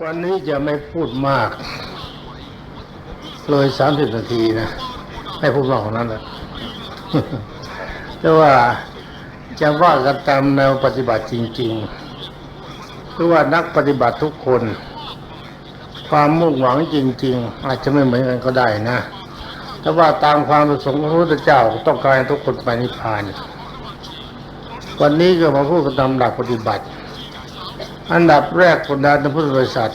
วันนี้จะไม่พูดมาก เลยสามสิบนาทีนะ ไม่พูดมากกว่านั้นแหละแต่ว่าจะว่ากันตามแนวปฏิบัติจริงๆคือว่านักปฏิบัติทุกคน ความมุ่งหวังจริง ๆ อาจจะไม่เหมือนกันก็ได้นะแต่ว่าตามความประสงค์ของพระพุทธเจ้าต้องการทุกคนไปนิพพาน วันนี้ก็มาพูดกันตามหลักปฏิบัติ อันดับแรกคนดานพุทธบริษัท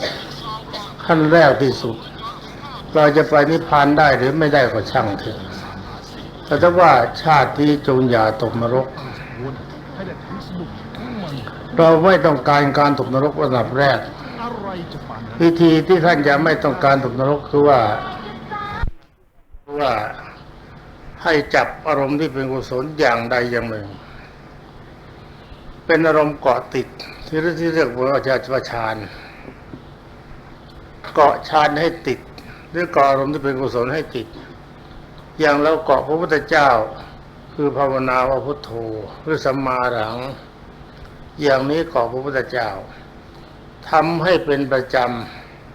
ขั้นแรกที่สุด เราจะไปนิพพานได้หรือไม่ได้ก็ช่างเถอะแต่ถ้าว่าชาตินี้จงอย่าตกนรก เราไม่ต้องการการตกนรกอันดับแรก วิธีที่ท่านจะไม่ต้องการตกนรกคือว่าคือว่าให้จับอารมณ์ที่เป็นกุศลอย่างใดอย่างหนึ่ง เป็นอารมณ์เกาะติด ที่ที่เรียกว่าชาติฌานเกาะฌานให้ติดหรือเกาะอารมณ์ที่เป็นกุศลให้ติด อย่างเราเกาะพระพุทธเจ้า คือภาวนาว่าพุทโธหรือสัมมาอรหัง อย่างนี้เกาะพระพุทธเจ้าทำให้เป็นประจ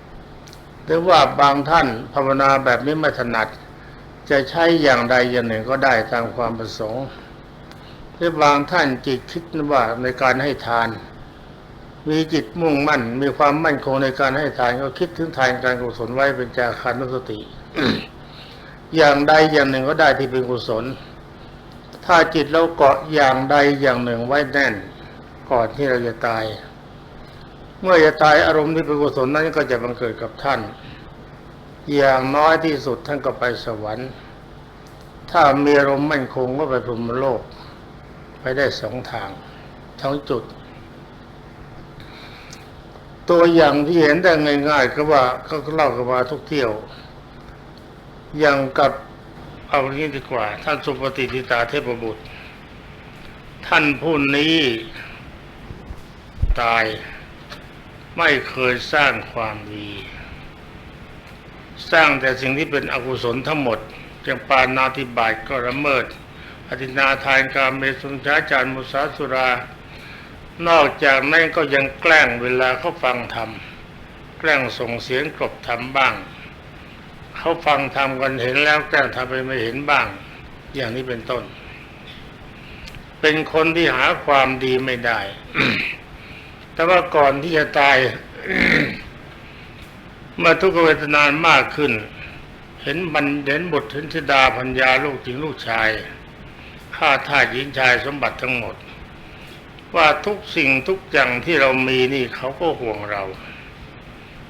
ำหรือว่าบางท่านภาวนาแบบนี้ไม่ถนัด จะใช้อย่างใดอย่างหนึ่งก็ได้ตามความประสงค์ หรือบางท่านจิตคิดว่าในการให้ทาน มีจิตมุ่งมั่น มีความมั่นคงในการให้ทานก็คิดถึงทานการกุศลไว้เป็นจาคานุสติ อย่างใดอย่างหนึ่งก็ได้ที่เป็นกุศล ถ้าจิตเราเกาะอย่างใดอย่างหนึ่งไว้แน่น ก่อนที่เราจะตาย เมื่อจะตายอารมณ์ที่เป็นกุศลนั้นก็จะบังเกิดกับท่าน อย่างน้อยที่สุดท่านก็ไปสวรรค์ ถ้ามีอารมณ์มั่นคงก็ไปพรหมโลก ไปได้สองทางทั้งจุด ตัวอย่างที่เห็นได้ง่ายๆก็ว่าเขาเล่ากันมาทุกเที่ยว อย่างกับเอางี้ดีกว่า ท่านสุปฏิทิตาเทพบุตร ท่านผู้นี้ตายไม่เคยสร้างความดี สร้างแต่สิ่งที่เป็นอกุศลทั้งหมดจังปานาธิบาตก็ละเมิด อธินาทานการเมสุนชาจารมุสาสุรา นอกจากนั้นก็ยังแกล้งเวลาเขาฟังธรรมแกล้งส่งเสียงกลบธรรมบ้าง เขาฟังธรรมกันเห็นแล้วแกล้งทำไปไม่เห็นบ้าง อย่างนี้เป็นต้น เป็นคนที่หาความดีไม่ได้ แต่ว่าก่อนที่จะตายเมื่อทุกขเวทนานมากขึ้น เห็นบันเห็นบุตรเห็นธิดาพัญญาลูกจริงลูกชาย ข้าทาสหญิงชายสมบัติทั้งหมด ว่าทุกสิ่งทุกอย่างที่เรามีนี่เขาก็ห่วงเรา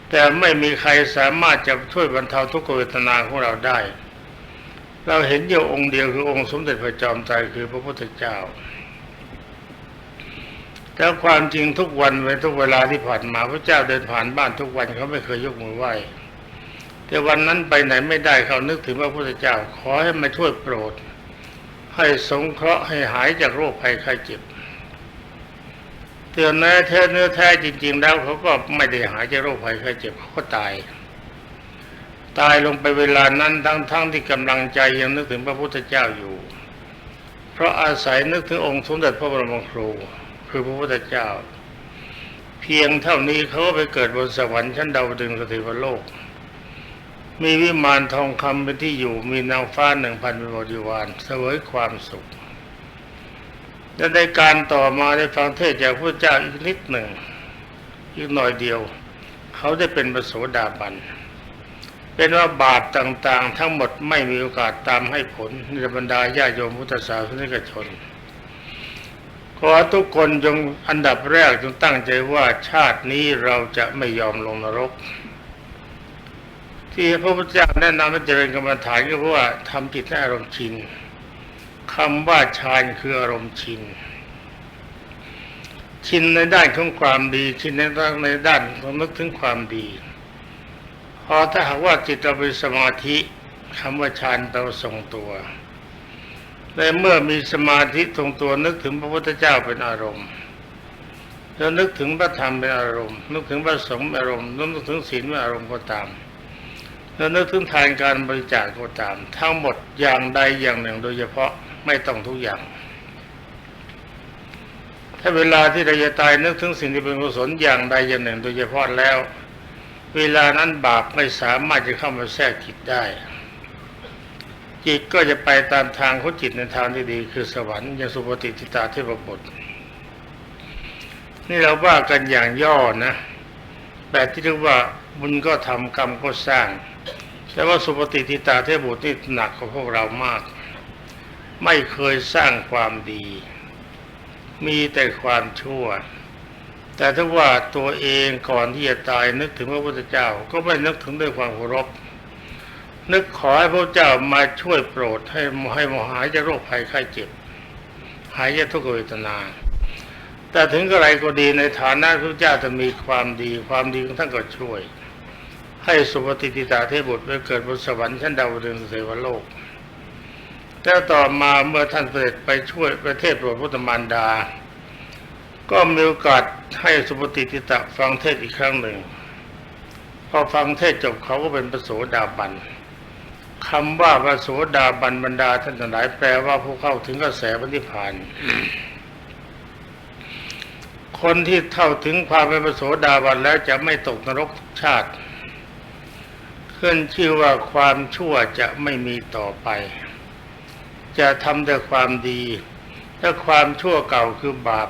แต่ไม่มีใครสามารถจะช่วยบรรเทาทุกขเวทนาของเราได้ เราเห็นอยู่องค์เดียวคือองค์สมเด็จพระจอมไตรคือพระพุทธเจ้าแต่ความจริงทุกวันเวลาทุกเวลาที่ผ่านมาพระเจ้าเดินผ่านบ้านทุกวันเขาไม่เคยยกมือไหว้แต่วันนั้นไปไหนไม่ได้เขานึกถึงพระพุทธเจ้า ขอให้มาช่วยโปรด ให้สงเคราะห์ให้หายจากโรคภัยไข้เจ็บเตือนแน่แท้เนื้อแท้จริง ๆ แล้วเขาก็ไม่ได้หายจากโรคภัยไข้เจ็บเขาก็ตาย ตายลงไปเวลานั้นทั้งๆที่กำลังใจยังนึกถึงพระพุทธเจ้าอยู่ เพราะอาศัยนึกถึงองค์สมเด็จพระบรมครู คือพระพุทธเจ้า เพียงเท่านี้เขาก็ไปเกิดบนสวรรค์ชั้นดาวดึงสถิวโลก มีวิมานทองคำเป็นที่อยู่มีนางฟ้าหนึ่งพันเป็นบริวารเสวยความสุขและในการต่อมาได้ฟังเทศจากพระเจ้าอีกนิดหนึ่งอีกหน่อยเดียว เขาได้เป็นปโสดาบัน เป็นว่าบาปต่างๆ ทั้งหมดไม่มีโอกาสตามให้ผลในบรรดาญาโยมพุทธศาสนิกชนขอทุกคนจงอันดับแรกจงตั้งใจว่าชาตินี้เราจะไม่ยอมลงนรก ที่พระพุทธเจ้าแนะนำให้เจริญกรรมฐานก็เพราะว่าทำจิตให้อารมณ์ชินคำว่าฌานคืออารมณ์ชิน ชินในด้านของความดี ชินในด้านในด้านของนึกถึงความดีพอถ้าหากว่าจิตเราเป็นสมาธิคำว่าฌานเราทรงตัวและเมื่อมีสมาธิทรงตัวนึกถึงพระพุทธเจ้าเป็นอารมณ์ แล้วนึกถึงพระธรรมเป็นอารมณ์ นึกถึงพระสงฆ์เป็นอารมณ์นึกถึงศีลเป็นอารมณ์ก็ตาม แล้วนึกถึงทานการบริจาคก็ตาม ทั้งหมดอย่างใดอย่างหนึ่ง โดยเฉพาะไม่ต้องทุกอย่าง ถ้าเวลาที่เราจะตายนึกถึงสิ่งที่เป็นกุศลอย่างใดอย่างหนึ่ง โดยเฉพาะแล้ว เวลานั้นบาปไม่สามารถจะเข้ามาแทรกจิตได้ จิตก็จะไปตามทางของจิตในทางที่ดี คือสวรรค์ยังสุปฏิทิตาเทพบุตรนี่เราว่ากันอย่างย่อนะแบบที่เรียกว่าบุญก็ทำกรรมก็สร้าง แต่ว่าสุปฏิทิตาเทพบุตรนี่หนักกว่าพวกเรามาก ไม่เคยสร้างความดี มีแต่ความชั่ว แต่ถ้าว่าตัวเองก่อนที่จะตายนึกถึงพระพุทธเจ้า ก็ไม่นึกถึงด้วยความเคารพนึกขอให้พระเจ้ามาช่วยโปรดให้ให้มหายจากโรคภัยไข้เจ็บ หายจากทุกขเวทนา แต่ถึงกระไรก็ดีในฐานะพระเจ้าจะมีความดี ความดีของท่านก็ช่วย ให้สุปฏิทิตาเทพบุตรไปเกิดบนสวรรค์ชั้นดาวดึงเทวโลก แล้วต่อมาเมื่อท่านเสด็จไปช่วยประเทศโปรดพุทธมารดา ก็มีโอกาสให้สุปฏิทิตะฟังเทศอีกครั้งหนึ่ง พอฟังเทศจบเขาก็เป็นประโสดาบันคำว่าประโสดาบันบรรดาท่านทั้งหลายแปลว่าผู้เข้าถึงกระแสปฏิพานคนที่เท่าถึงความเป็นประโสดาบันแล้วจะไม่ตกนรกทุกชาติ ขึ้นชื่อว่าความชั่วจะไม่มีต่อไป จะทำแต่ความดี ถ้าความชั่วเก่าคือบาป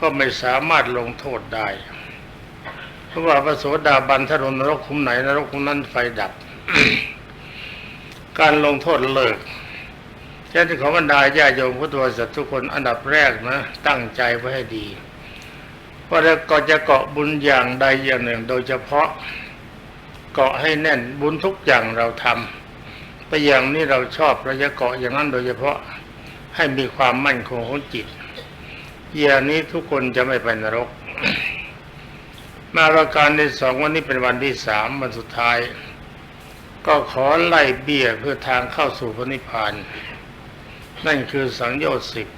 ก็ไม่สามารถลงโทษได้ เพราะว่าพระโสดาบันถ้าลงนรกคุมไหนนรกคุมนั้นไฟดับ การลงโทษเลิกฉะนั้นขอบรรดาญาโยมพุทธบริษัททุกคนอันดับแรกนะ ตั้งใจไว้ให้ดีว่าเราก็จะเกาะบุญอย่างใดอย่างหนึ่ง โดยเฉพาะ เกาะให้แน่นบุญทุกอย่างเราทำไปอย่างนี้เราชอบเราจะเกาะอย่างนั้นโดยเฉพาะให้มีความมั่นคงของจิต อย่างนี้ทุกคนจะไม่ไปนรก มาประการที่สองวันนี้เป็นวันที่สามวันสุดท้าย ก็ขอไล่เบี้ยเพื่อทางเข้าสู่พระนิพพาน นั่นคือสังโยชน์สิบ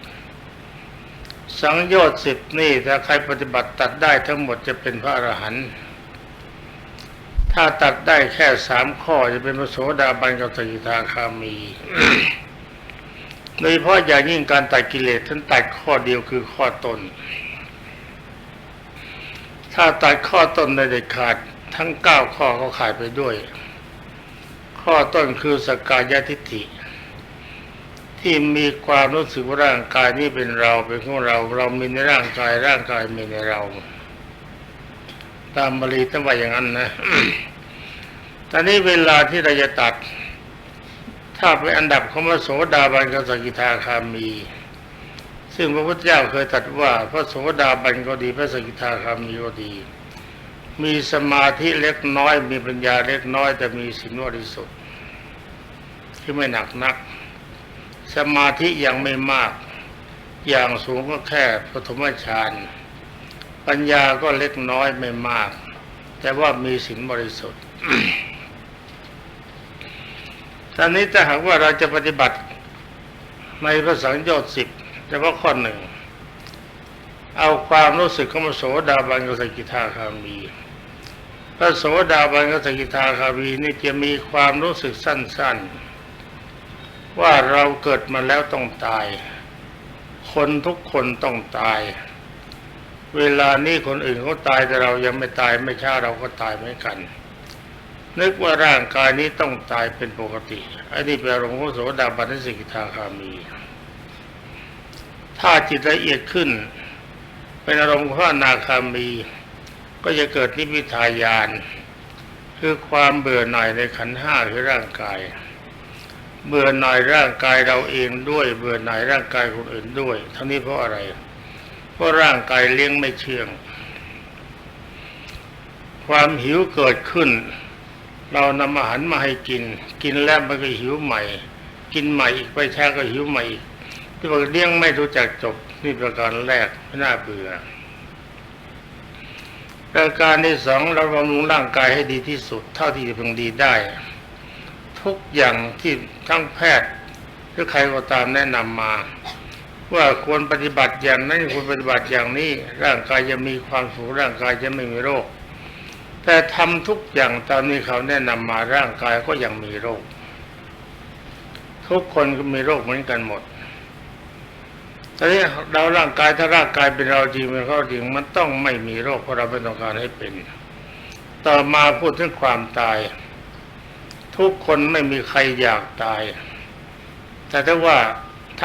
สังโยชน์สิบนี่ถ้าใครปฏิบัติตัดได้ทั้งหมดจะเป็นพระอรหันต์ ถ้าตัดได้แค่สามข้อจะเป็นพระโสดาบันกับสกิทาคามีโดยเฉพาะอย่างยิ่งการตัดกิเลสท่านตัดข้อเดียวคือข้อตน ถ้าตัดข้อตนได้เด็ดขาดทั้งเก้าข้อก็ขาดไปด้วย ข้อต้นคือสกกายทิฏฐิ ที่มีความรู้สึกว่าร่างกายนี้เป็นเราเป็นของเรา เรามีในร่างกายร่างกายมีในเรา ตามบาลีท่านว่าอย่างนั้นนะตอนนี้เวลาที่เราจะตัด ถ้าเป็นอันดับของพระโสดาบันกับสกิทาคามี ซึ่งพระพุทธเจ้าเคยตรัสว่าพระโสดาบันก็ดีพระสกิทาคามีก็ดี มีสมาธิเล็กน้อย มีปัญญาเล็กน้อย แต่มีสินบริสุทธิ์ที่ไม่หนักนัก สมาธิยังไม่มาก อย่างสูงก็แค่ปฐมฌาน ปัญญาก็เล็กน้อยไม่มาก แต่ว่ามีสินบริสุทธิ์ตอนนี้ถ้าหากว่าเราจะปฏิบัติในพระสังโยชน์สิบแต่ว่าข้อหนึ่ง เอาความรู้สึกของโสดาบันกับสกิทาคามี พระโสดาบันกับสกิทาคามีนี่จะมีความรู้สึกสั้น ๆ ว่าเราเกิดมาแล้วต้องตาย คนทุกคนต้องตาย เวลานี้คนอื่นเขาตายแต่เรายังไม่ตายไม่ช้าเราก็ตายเหมือนกัน นึกว่าร่างกายนี้ต้องตายเป็นปกติอันนี้เป็นอารมณ์ของโสดาบันและสกิทาคามี ถ้าจิตละเอียดขึ้น เป็นอารมณ์ของพระอนาคามี ก็จะเกิดนิพพิทายาน คือความเบื่อหน่ายในขันห้าคือร่างกายเบื่อหน่ายร่างกายเราเองด้วย เบื่อหน่ายร่างกายคนอื่นด้วย ทั้งนี้เพราะอะไร เพราะร่างกายเลี้ยงไม่เชื่อง ความหิวเกิดขึ้น เรานำอาหารมาให้กิน กินแล้วมันก็หิวใหม่ กินใหม่อีกไปแช่ก็หิวใหม่อีกที่บอกเลี้ยงไม่รู้จักจบนี่ประการแรกไม่น่าเบื่อประการที่สองเราบำรุงร่างกายให้ดีที่สุด เท่าที่จะพึงดีได้ ทุกอย่างที่ทั้งแพทย์หรือใครก็ตามแนะนำมา ว่าควรปฏิบัติอย่างนั้นควรปฏิบัติอย่างนี้ ร่างกายจะมีความสุขร่างกายจะไม่มีโรค แต่ทำทุกอย่างตามนี้เขาแนะนำมาร่างกายก็ยังมีโรค ทุกคนก็มีโรคเหมือนกันหมดแตอนนี้เราร่างกายถ้าร่างกายเป็นเราจริงเป็นเขาจริงมันต้องไม่มีโรคเพราะเราไม่ต้องการให้เป็น ต่อมาพูดถึงความตาย ทุกคนไม่มีใครอยากตาย แต่ถ้าว่า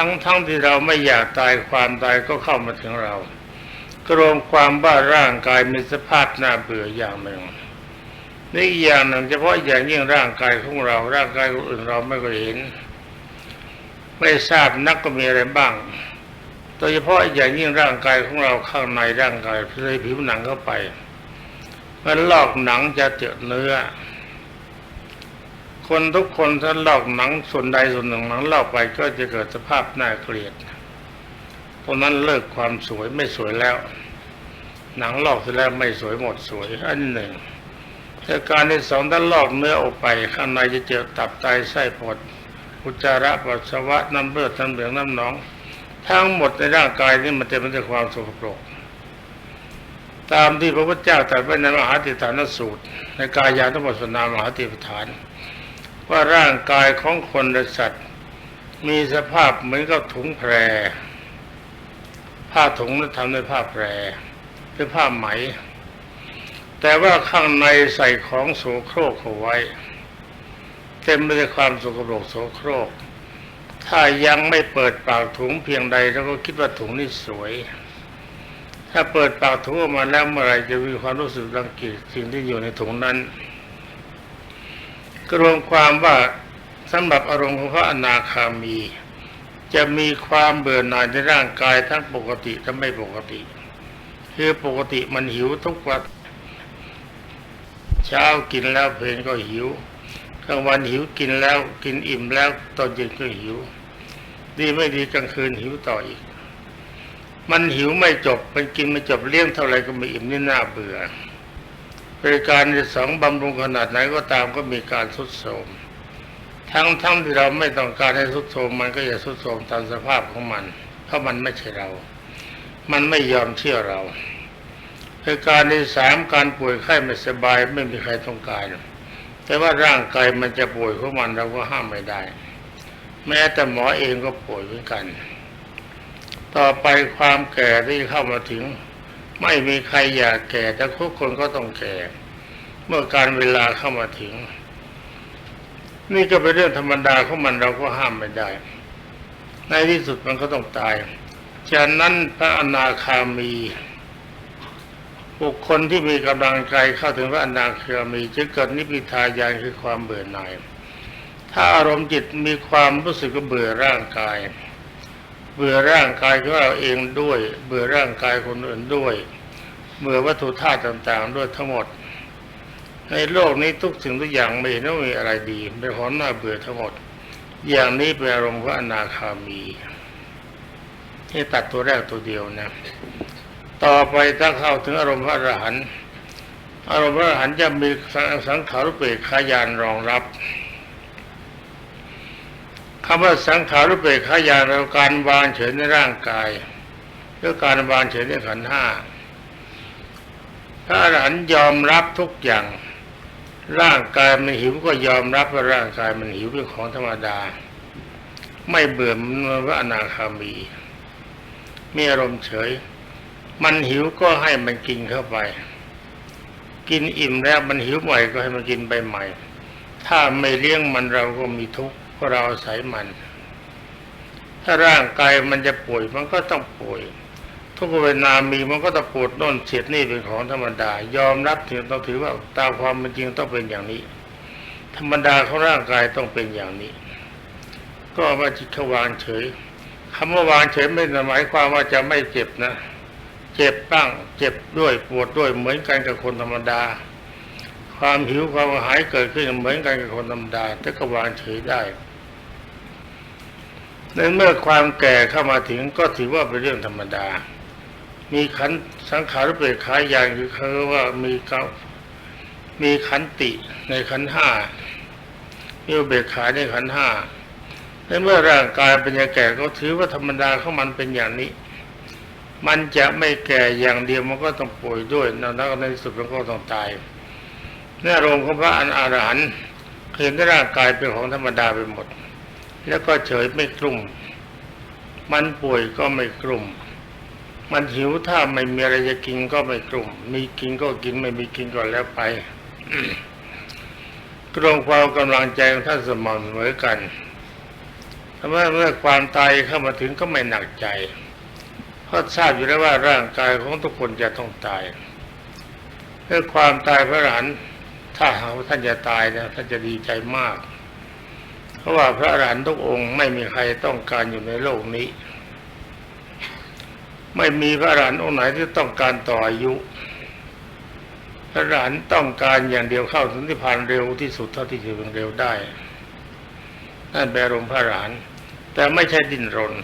ทั้งทั้งที่เราไม่อยากตายความตายก็เข้ามาถึงเรากรวมความว่าร่างกายมีสภาพน่าเบื่ออย่างหนึ่งนี่อย่างหนึ่งเฉพาะอย่างยิ่งร่างกายของเรา ร่างกายของอื่นเราไม่เคยเห็น ไม่ทราบนักก็มีอะไรบ้าง โดยเฉพาะอย่างยิ่งร่างกายของเราข้างในร่างกายเลยผิวหนังเข้าไป มันลอกหนังจะเจอเนื้อ คนทุกคนถ้าลอกหนังส่วนใดส่วนหนึ่งหนังลอกไปก็จะเกิดสภาพน่าเกลียดตรงนั้นเลิกความสวยไม่สวยแล้ว หนังลอกเสร็จแล้วไม่สวยหมดสวย อันหนึ่งแต่การที่สองถ้าลอกเนื้อออกไป ข้างในจะเจอตับไตไส้ปอดอุจจาระปัสสาวะน้ำเลือดน้ำเหลืองน้ำหนอง ทั้งหมดในร่างกายนี่มันจะเป็นแต่ความสกปรกตามที่พระพุทธเจ้าตรัสไว้ในมหาติฐานสูตร ในกายานุปัสสนามหาติปฐาน ว่าร่างกายของคนและสัตว์ มีสภาพเหมือนกับถุงแพร ผ้าถุงนั้นทำด้วยผ้าแพรหรือผ้าไหม แต่ว่าข้างในใส่ของโสโครกเอาไว้ เต็มไปด้วยความสกปรกโสโครก ถ้ายังไม่เปิดปากถุงเพียงใดเราก็คิดว่าถุงนี่สวยถ้าเปิดปากถุงออกมาแล้วเมื่อไรจะมีความรู้สึกรังเกียจสิ่งที่อยู่ในถุงนั้น กรวมความว่าสำหรับอารมณ์ของพระอนาคามี จะมีความเบื่อหน่ายในร่างกายทั้งปกติและไม่ปกติ คือปกติมันหิวทุกวันเช้ากินแล้วเพลินก็หิวกลางวันหิวกินแล้วกินอิ่มแล้วตอนเย็นก็หิว ดีไม่ดีกลางคืนหิวต่ออีก มันหิวไม่จบมันกินไม่จบเลี้ยงเท่าไรก็ไม่อิ่มนี่น่าเบื่อ บริการในสองบำรุงขนาดไหนก็ตามก็มีการสุดโทรมทั้งทั้งที่เราไม่ต้องการให้สุดโทรมมันก็อย่าสุดโทรมตามสภาพของมัน เพราะมันไม่ใช่เรา มันไม่ยอมเชื่อเราบริการในสามการป่วยไข้ไม่สบายไม่มีใครต้องการแต่ว่าร่างกายมันจะป่วยของมันเราก็ห้ามไม่ได้ แม้แต่หมอเองก็ป่วยเหมือนกัน ต่อไปความแก่ที่เข้ามาถึง ไม่มีใครอยากแก่ แต่ทุกคนก็ต้องแก่ เมื่อการเวลาเข้ามาถึง นี่ก็เป็นเรื่องธรรมดาของมันเราก็ห้ามไม่ได้ ในที่สุดมันก็ต้องตายฉะนั้นพระอนาคามีบุคคลที่มีกำลังใจเข้าถึงพระอนาคามีจะเกิดนิพพิทายานคือความเบื่อหน่าย ถ้าอารมณ์จิตมีความรู้สึกเบื่อร่างกาย เบื่อร่างกายของเราเองด้วย เบื่อร่างกายคนอื่นด้วย เบื่อวัตถุธาตุต่างๆ ด้วยทั้งหมด ในโลกนี้ทุกสิ่งทุกอย่างไม่เห็นว่ามีอะไรดีเป็นของน่าเบื่อทั้งหมด อย่างนี้เป็นอารมณ์ของอนาคามีที่ตัดตัวแรกตัวเดียวนะ ต่อไปถ้าเข้าถึงอารมณ์พระอรหันต์อารมณ์พระอรหันต์จะมีสังขารุเบกขายานรองรับ คำว่าสังขารอุเบกขายาเราการวางเฉยในร่างกายหรือการวางเฉยในขันห้าพระอรหันยอมรับทุกอย่าง ร่างกายมันหิวก็ยอมรับว่าร่างกายมันหิวเป็นของธรรมดา ไม่เบื่อมันว่าอนาคามีมีอารมณ์เฉย มันหิวก็ให้มันกินเข้าไป กินอิ่มแล้วมันหิวใหม่ก็ให้มันกินไปใหม่ ถ้าไม่เลี้ยงมันเราก็มีทุกข์ เพราะเราอาศัยมัน ถ้าร่างกายมันจะป่วยมันก็ต้องป่วย ทุกเวลามีมันก็ต้องปวดน่นเสียดนี่เป็นของธรรมดา ยอมรับถึงต้องถือว่าตามความเป็นจริงต้องเป็นอย่างนี้ ธรรมดาของร่างกายต้องเป็นอย่างนี้ ก็มาจิตเขาวางเฉยคำว่าวางเฉยไม่ได้หมายความว่าจะไม่เจ็บนะเจ็บบ้างเจ็บด้วยปวดด้วยเหมือนกันกับคนธรรมดา ความหิวความหายเกิดขึ้นเหมือนกันกับคนธรรมดาแต่ก็วางเฉยได้ ในเมื่อความแก่เข้ามาถึงก็ถือว่าเป็นเรื่องธรรมดา มีขันสังขารเปรตขายอย่างคือเขาว่ามีเกามีขันติในขันห้ามีเบกขาในขันห้าในเมื่อร่างกายเป็นอย่างแก่ก็ถือว่าธรรมดาของมันเป็นอย่างนี้ มันจะไม่แก่อย่างเดียวมันก็ต้องป่วยด้วยแล้วในที่สุดมันก็ต้องตายในอารมของพระอรหันต์เห็นร่างกายเป็นของธรรมดาไปหมด แล้วก็เฉยไม่กลุ่ม มันป่วยก็ไม่กลุ่ม มันหิวถ้าไม่มีอะไรจะกินก็ไม่กลุ่ม มีกินก็กินไม่มีกินก็แล้วไปกรงความกำลังใจของท่านสม่ำเสมอกันถ้าเมื่อเมื่อความตายเข้ามาถึงก็ไม่หนักใจ เพราะทราบอยู่แล้วว่าร่างกายของทุกคนจะต้องตายเมื่อความตายพระอรหันถ้าหากว่าท่านจะตายนะท่านจะดีใจมาก ราะว่าพระอรหันต์ทุกองค์ไม่มีใครต้องการอยู่ในโลกนี้ ไม่มีพระอรหันต์องค์ไหนที่ต้องการต่ออายุ พระอรหันต์ต้องการอย่างเดียวเข้าถึงนิพพานเร็วที่สุดเท่าที่จะเป็นเร็วได้นั่นแปลรมพระอรหันต์แต่ไม่ใช่ดิ้นรน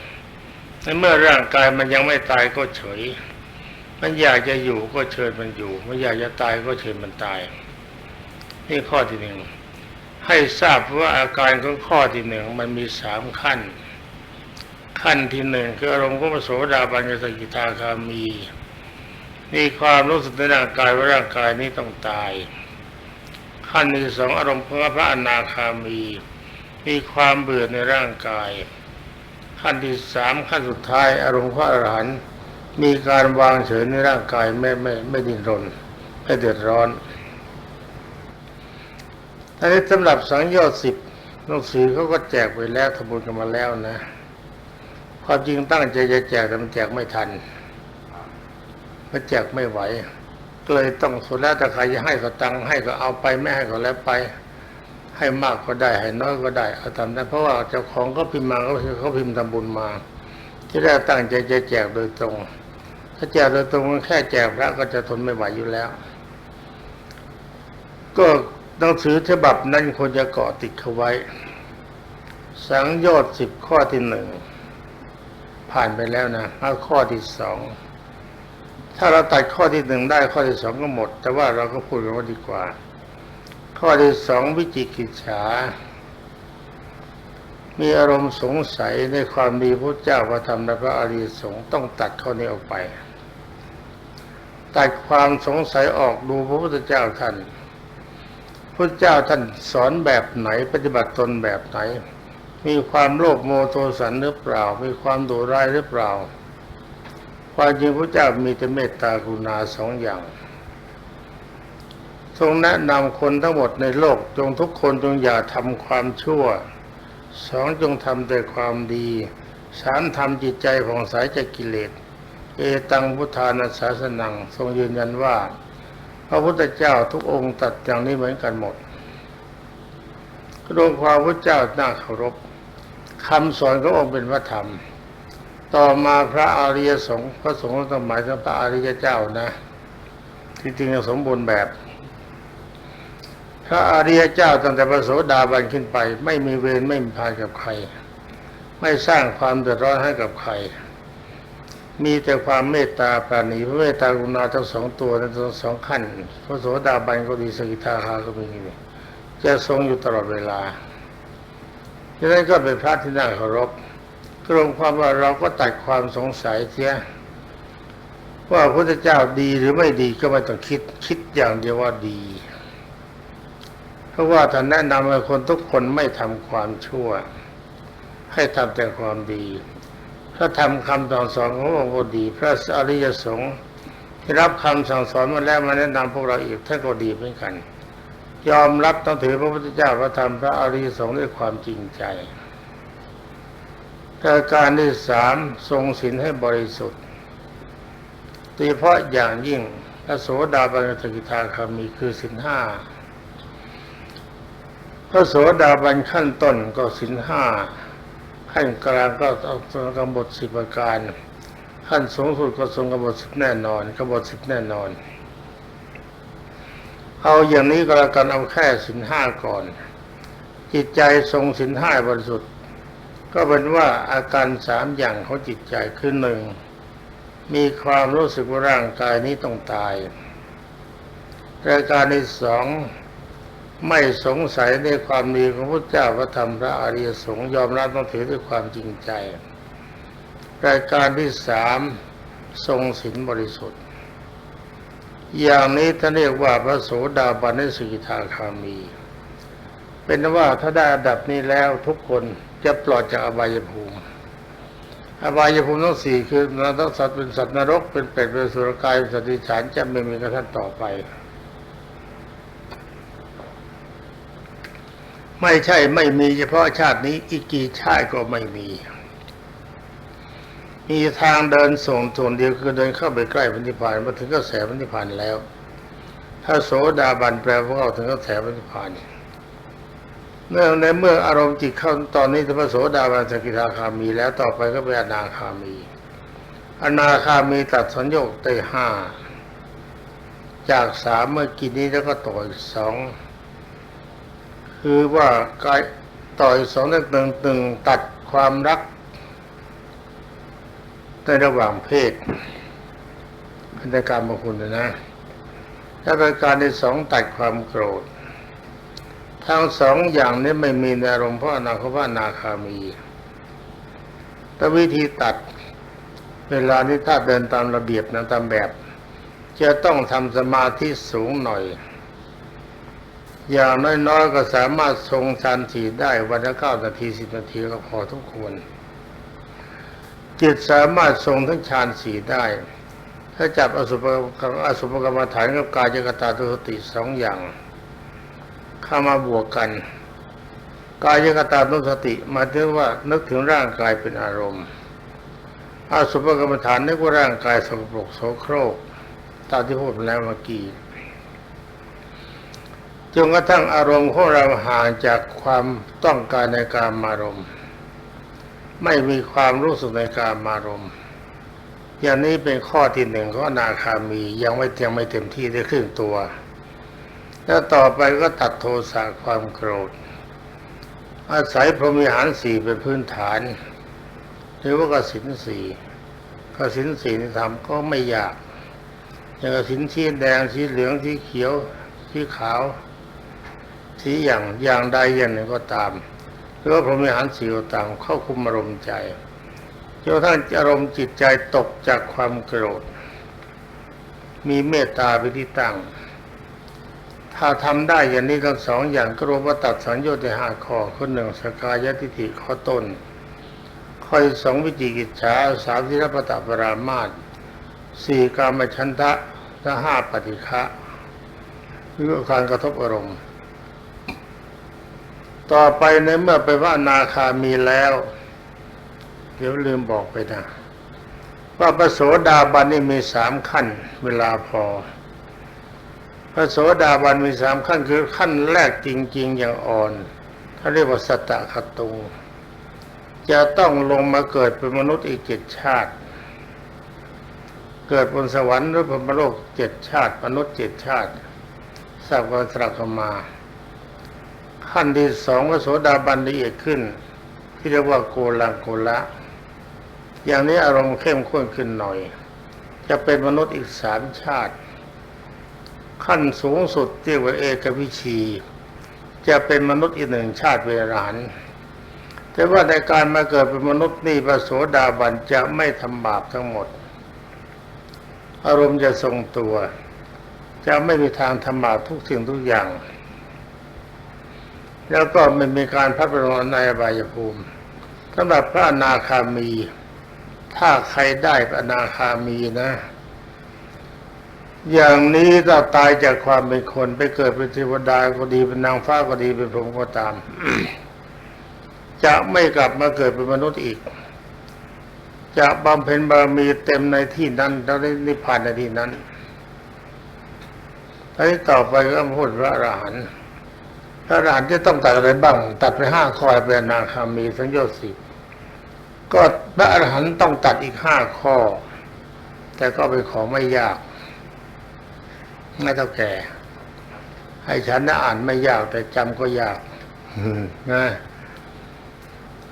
ในเมื่อร่างกายมันยังไม่ตายก็เฉย มันอยากจะอยู่ก็เชิญมันอยู่มันอยากจะตายก็เชิญมันตาย นี่ข้อที่หนึ่ง ให้ทราบว่าอาการของข้อที่หนึ่งมันมีสามขั้น ขั้นที่หนึ่งคืออารมณ์ของพระโสดาบันกับสกิทาคามีมีความรู้สึกในร่างกายว่าร่างกายนี้ต้องตาย ขั้นที่สองอารมณ์ของพระอนาคามี มีความเบื่อในร่างกาย ขั้นที่สามขั้นสุดท้าย อารมณ์พระอรหันต์มีการวางเฉยในร่างกายไม่ไม่ไม่ดิ้นรนไม่เดือดร้อน อันนี้สำหรับสังโยชน์สิบหนังสือเขาก็แจกไปแล้วทำบุญกันมาแล้วนะความจริงตั้งใจจะแจกแต่มันแจกไม่ทันมันแจกไม่ไหวก็เลยต้องสุดแล้วแต่ใครจะให้ก็ตังค์ให้ก็เอาไปไม่ให้ก็แล้วไป ให้มากก็ได้ให้น้อยก็ได้เอาตามนั้นเพราะว่าเจ้าของก็พิมพ์มาก็คือเขาพิมพ์ทำบุญมา ที่แรกตั้งใจจะแจกโดยตรง ถ้าแจกโดยตรงมันแค่แจกพระก็จะทนไม่ไหวอยู่แล้ว ก็ หนังสือฉบับนั้นควรจะเกาะติดเขาไว้ สังโยชน์สิบข้อที่หนึ่งผ่านไปแล้วนะมาข้อที่สองถ้าเราตัดข้อที่หนึ่งได้ข้อที่สองก็หมด แต่ว่าเราก็พูดกันว่าดีกว่า ข้อที่สองวิจิกิจฉา มีอารมณ์สงสัยในความดีพระเจ้าพระธรรมและพระอริยสงฆ์ต้องตัดข้อนี้ออกไป ตัดความสงสัยออกดูพระพุทธเจ้าท่าน พระเจ้าท่านสอนแบบไหนปฏิบัติตนแบบไหน มีความโลภโมโทสันหรือเปล่า มีความดุร้ายหรือเปล่า ความจริงพระเจ้ามีแต่เมตตากรุณาสองอย่าง ทรงแนะนำคนทั้งหมดในโลกจงทุกคนจงอย่าทำความชั่วสองจงทำแต่ความดีสามทำจิตใจของสายจากกิเลส เอตังพุทธานาสาสนัง ทรงยืนยันว่า ระพุทธเจ้าทุกองค์ตัดอย่างนี้เหมือนกันหมดรวมความพระเจ้าน่าเคารพคำสอนขององค์เป็นพระธรรม ต่อมาพระอริยสงฆ์พระสงฆ์สมัยถึงพระอริยเจ้านะที่จริงสมบูรณ์แบบ พระอริยเจ้าตั้งแต่พระโสดาบันขึ้นไป ไม่มีเวรไม่มีพายกับใคร ไม่สร้างความเดือดร้อนให้กับใคร มีแต่ความเมตตาปราณีพระเมตตากรุณาทั้งสองตัวทั้งสองขั้นพระโสดาบันก็ดีสกิทาคาก็มีนี่จะทรงอยู่ตลอดเวลาดังนั้นก็เป็นพระที่น่าเคารพกรงความว่าเราก็ตัดความสงสัยเสียว่าพระพุทธเจ้าดีหรือไม่ดีก็ไม่ต้องคิดคิดอย่างเดียวว่าดี เพราะว่าท่านแนะนำให้คนทุกคนไม่ทำความชั่ว ให้ทำแต่ความดี ถ้าทำคำสั่งสอนของพระพุทธดีพระอริยสงฆ์ที่รับคำสั่งสอนมาแล้วมาแนะนำพวกเราอีกท่านก็ดีเหมือนกัน ยอมรับต้องถือพระพุทธเจ้าพระธรรมพระอริยสงฆ์ด้วยความจริงใจประการที่สามทรงศีลให้บริสุทธิ์โดยเฉพาะอย่างยิ่งพระโสดาบันสกิทาคามีคือศีลห้าพระโสดาบันขั้นต้นก็ศีลห้า ขั้นกลางก็เอาทรงกำหนดสิบประการ ขั้นสูงสุดก็ทรงกำหนดสิบแน่นอนกำหนดสิบแน่นอน เอาอย่างนี้ก็แล้วกันเอาแค่สินห้าก่อน จิตใจทรงสินห้าบริสุทธิ์ ก็เป็นว่าอาการสามอย่างของจิตใจคือหนึ่งมีความรู้สึกว่าร่างกายนี้ต้องตายรายการที่สอง ไม่สงสัยในความดีของพระเจ้าพระธรรมพระอริยสงฆ์ยอมรับต้องถือด้วยความจริงใจ รายการที่สามทรงศีลบริสุทธิ์ อย่างนี้ท่านเรียกว่าพระโสดาบันในสกิทาคามี เป็นว่าถ้าได้อันดับนี้แล้วทุกคนจะปลอดจากอบายภูมิอบายภูมิทั้งสี่คือนรกสัตว์เป็นสัตว์นรกเป็นเป็ดเป็นสุรกายเป็นสัตว์ดิฉันจะไม่มีกระทั่นต่อไป ไม่ใช่ไม่มีเฉพาะชาตินี้อีกกี่ชาติก็ไม่มี มีทางเดินส่งส่วนเดียวคือเดินเข้าไปใกล้พันธิพานมาถึงก็แสพันธิพานแล้ว ถ้าโสดาบันแปลว่าเข้าถึงก็แสพันธิพานเมื่อในเมื่ออารมณ์จิตเข้าตอนนี้ถ้าพระโสดาบันสกิทาคามีแล้วต่อไปก็เป็นอนาคามี อนาคามีตัดสัญญกได้ห้าจากสามเมื่อกี้นี้แล้วก็ต่ออีกสอง คือว่ากายต่ออีกสองนั่นตึงตึงตัดความรัก ในระหว่างเพศเป็นการมงคลนะและประการที่สองตัดความโกรธ ทั้งสองอย่างนี้ไม่มีในอารมณ์เพราะอนาคตว่านาคามี แต่วิธีตัด เวลานี้ถ้าเดินตามระเบียบนะตามแบบ จะต้องทำสมาธิสูงหน่อย อย่างน้อยๆก็สามารถทรงฌานสีได้วันละเก้านาทีสิบนาทีก็พอทุกควรจิตสามารถทรงทั้งฌานสีได้ ถ้าจับอสุภกรรมอสุภกรรมฐานกับกายกตาตุสติสองอย่าง เข้ามาบวกกัน กายกตาตุสติหมายถึงว่านึกถึงร่างกายเป็นอารมณ์อสุภกรรมฐานนึกว่าร่างกายสกปรกโสโครกตามที่พูดไปแล้วเมื่อกี้ จนกระทั่งอารมณ์ของเราห่างจากความต้องการในการมารมณ์ ไม่มีความรู้สึกในการมารมณ์ อย่างนี้เป็นข้อที่หนึ่งของอนาคามียังไม่ยังไม่เต็มที่ได้ครึ่งตัว แล้วต่อไปก็ตัดโทสะความโกรธ อาศัยพรหมิหารสี่เป็นพื้นฐานหรือว่ากสินสี่กสินสี่นี่ทำก็ไม่ยากอย่างกสินสีแดงสีเหลืองสีเขียวสีขาว สีอย่างอย่างใดอย่างหนึ่งก็ตามหรือว่าพรหมิหารสี่ก็ตามเข้าคุมอารมณ์ใจจนทั่งอารมณ์จิตใจตกจากความโกรธ มีเมตตาเป็นที่ตั้ง ถ้าทำได้อย่างนี้ทั้งสองอย่างก็รู้ว่าตัดสัญญาในห้าข้อข้อหนึ่งสกายทิฏฐิข้อต้นข้อสองวิจิกิจฉาสามทิรปตปรามาตสี่กามชันทะและห้าปฏิฆะหรือการกระทบอารมณ์ ต่อไปในเมื่อไปว่านาคามีแล้ว เดี๋ยวลืมบอกไปนะ ว่าพระโสดาบันนี่มีสามขั้น เวลาพอ พระโสดาบันมีสามขั้นคือขั้นแรกจริง ๆ อย่างอ่อนเขาเรียกว่าสตะคตุงจะต้องลงมาเกิดเป็นมนุษย์อีกเจ็ดชาติ เกิดบนสวรรค์หรือพรมโลกเจ็ดชาติ มนุษย์เจ็ดชาติสัพพะตรักมา ขั้นที่สองพระโสดาบันละเอียดขึ้น ที่เรียกว่าโกลังโกละอย่างนี้อารมณ์เข้มข้นขึ้นหน่อย จะเป็นมนุษย์อีกสามชาติ ขั้นสูงสุดเรียกว่าเอกวิชี จะเป็นมนุษย์อีกหนึ่งชาติเวรานแต่ว่าในการมาเกิดเป็นมนุษย์นี่พระโสดาบันจะไม่ทำบาปทั้งหมด อารมณ์จะทรงตัว จะไม่มีทางทำบาปทุกสิ่งทุกอย่าง แล้วก็ไม่มีการพัดไปลงในอบายภูมิสำหรับพระอนาคามี ถ้าใครได้พระอนาคามีนะ อย่างนี้ถ้าตายจากความเป็นคนไปเกิดเป็นเทวดาก็ดีเป็นนางฟ้าก็ดีเป็นพรหมก็ตาม จะไม่กลับมาเกิดเป็นมนุษย์อีก จะบำเพ็ญบารมีเต็มในที่นั้นแล้วได้นิพพานในที่นั้นทีนี้ต่อไปก็พูดพระอรหันต์ พระอรหันต์จะต้องตัดอะไรบ้าง ตัดไปห้าข้อเป็นนาคามีสัญญาสิบก็พระอรหันต์ต้องตัดอีกห้าข้อ แต่ก็เป็นของไม่ยากไม่เท่าแก่ ให้ฉันนะอ่านไม่ยากแต่จำก็ยากนะ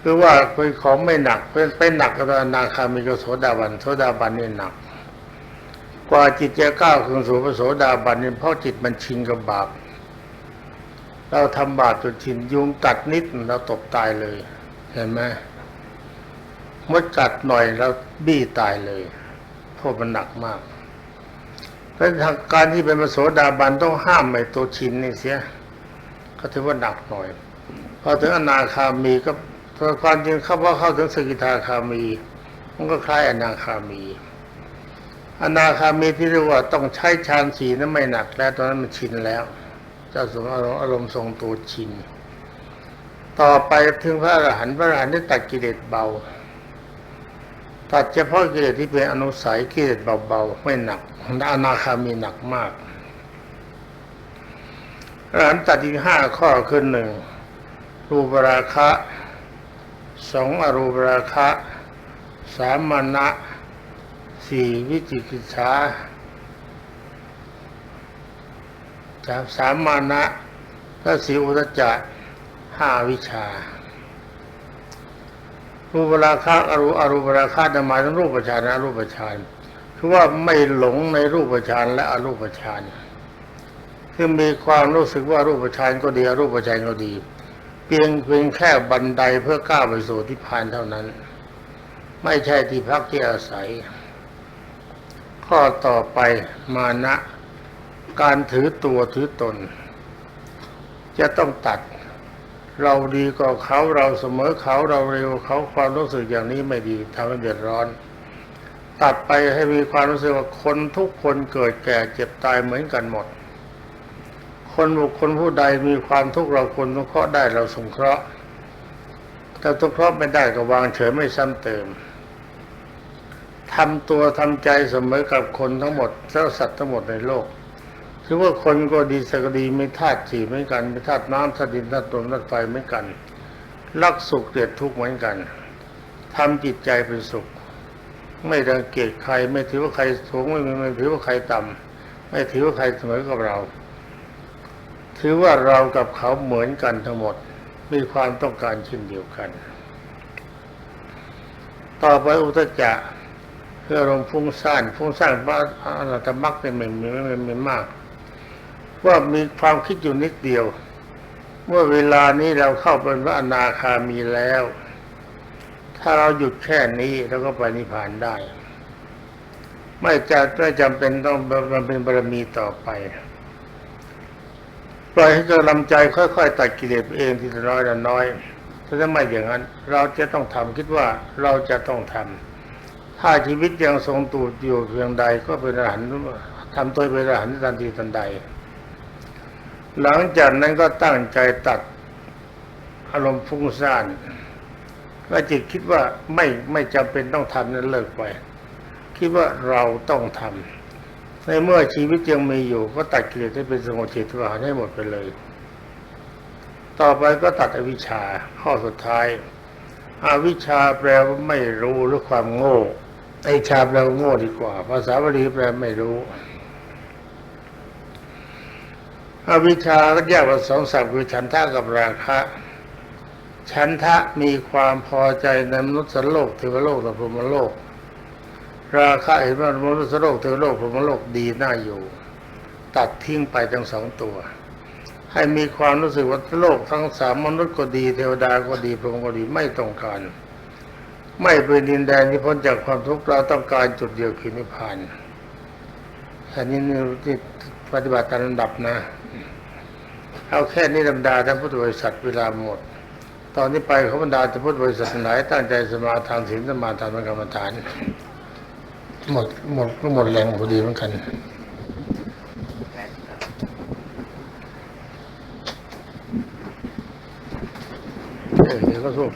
คือว่าเป็นของไม่หนักเป็นเป็นหนักก็นนาคามีกับโสดาบันโสดาบันนี่หนัก กว่าจิตจะก้าวขึ้นสู่พระโสดาบันนี่เพราะจิตมันชินกับบาป เราทำบาปจนชินยุงกัดนิดเราตบตายเลย เห็นไหมมดกัดหน่อยเราบี้ตายเลยโทษมันหนักมากแต่ทางการที่เป็นพระโสดาบันต้องห้ามไอ้ตัวชินนี่เสียก็ถือว่าหนักหน่อยพอถึงอนาคามีก็ความจริงเข้าว่าเข้าถึงสกิทาคามี มันก็คล้ายอนาคามี อนาคามีที่เรียกว่าต้องใช้ฌานสีนั้นไม่หนักแล้วตอนนั้นมันชินแล้ว เจ้าสมอารมณ์อารมณ์ทรงตัวชิน ต่อไปถึงพระอรหันต์พระอรหันต์ได้ตัดกิเลสเบา ตัดเฉพาะกิเลสที่เป็นอนุสัยกิเลสเบาๆไม่หนักอนาคามีหนักมากอรหันต์ตัดอีกห้าข้อคือหนึ่งรูปราคะสองอรูปราคะสามมานะสี่วิจิกิจฉา สามสามมานะและสีอุตจจะห้าวิชา รูปราคะอรูอรูปราคะหมายถึงรูปฌานอรูปฌานคือว่าไม่หลงในรูปฌานและอรูปฌานคือมีความรู้สึกว่ารูปฌานก็ดีอรูปฌานก็ดี เพียงเพียงแค่บันไดเพื่อก้าวไปสู่ที่พานเท่านั้น ไม่ใช่ที่พักที่อาศัย ข้อต่อไปมานะ การถือตัวถือตน จะต้องตัด เราดีกว่าเขาเราเสมอเขาเราเร็วเขาความรู้สึกอย่างนี้ไม่ดีทำให้เดือดร้อน ตัดไปให้มีความรู้สึกว่าคนทุกคนเกิดแก่เจ็บตายเหมือนกันหมด คนบุคคลผู้ใดมีความทุกข์เราคนสงเคราะห์ได้เราสงเคราะห์แต่สงเคราะห์ไม่ได้ก็วางเฉยไม่ซ้ำเติมทำตัวทำใจเสมอกับคนทั้งหมดแล้วสัตว์ทั้งหมดในโลก ถือว่าคนก็ดีสักดีไม่ธาตุสี่เหมือนกันไม่ธาตุน้ำธาตุดินธาตุลมธาตุไฟเหมือนกัน รักสุขเกลียดทุกข์เหมือนกันทำจิตใจเป็นสุข ไม่รังเกียจใคร ไม่ถือว่าใครสูงไม่ไม่ถือว่าใครต่ำไม่ถือว่าใครเสมอกับเรา ถือว่าเรากับเขาเหมือนกันทั้งหมด มีความต้องการเช่นเดียวกัน ต่อไปอุตจะเพื่ออารมณ์ฟุ้งซ่านฟุ้งซ่านว่าอรัตมักเป็นไม่ไม่ไม่ไม่มาก ว่ามีความคิดอยู่นิดเดียว เมื่อเวลานี้เราเข้าเป็นพระอนาคามีแล้ว ถ้าเราหยุดแค่นี้เราก็ไปนิพพานได้ ไม่จะไม่จำเป็นต้องบำเพ็ญบารมีต่อไปปล่อยให้กำลังใจค่อยๆตัดกิเลสเองทีละน้อยละน้อยถ้าไม่อย่างนั้น เราจะต้องทำคิดว่าเราจะต้องทำถ้าชีวิตยังทรงตูดอยู่เพียงใดก็เป็นอรหันต์ทำตัวเป็นอรหันต์ทันทีทันใด หลังจากนั้นก็ตั้งใจตัดอารมณ์ฟุ้งซ่านและจิตคิดว่าไม่ไม่จำเป็นต้องทำนั้นเลิกไป คิดว่าเราต้องทำในเมื่อชีวิตยังมีอยู่ ก็ตัดกิเลสให้เป็นสงบจิตวิหารให้หมดไปเลย ต่อไปก็ตัดอวิชชาข้อสุดท้ายอวิชชาแปลว่าไม่รู้หรือความโง่ไอชาแปลว่าโง่ดีกว่า ภาษาบาลีแปลไม่รู้ อวิชาก็แยกเป็นสองศัพคือฉันทะกับราคะ ฉันทะมีความพอใจในมนุษย์โลกเทวโลกและพรหมโลก ราคะเห็นว่ามนุษย์โลกเทวโลกพรหมโลกดีน่าอยู่ ตัดทิ้งไปทั้งสองตัว ให้มีความรู้สึกว่าโลกทั้งสามมนุษย์ก็ดีเทวดาก็ดีพรหมก็ดีไม่ต้องการ ไม่เป็นดินแดนที่พ้นจากความทุกข์เราต้องการจุดเดียวคือนิพพานอันนี้นี่ปฏิบัติตามลำดับนะ เอาแค่นี้ธรรมดาท่านพุทธบริษัทเวลาหมด ตอนนี้ไปเขาบรรดาท่านพุทธบริษัทไหนตั้งใจสมาทานศีลสมาทานกรรมฐาน หมดหมดก็หมดแรงพอดีเหมือนกันเออเดี๋ยวก็สู้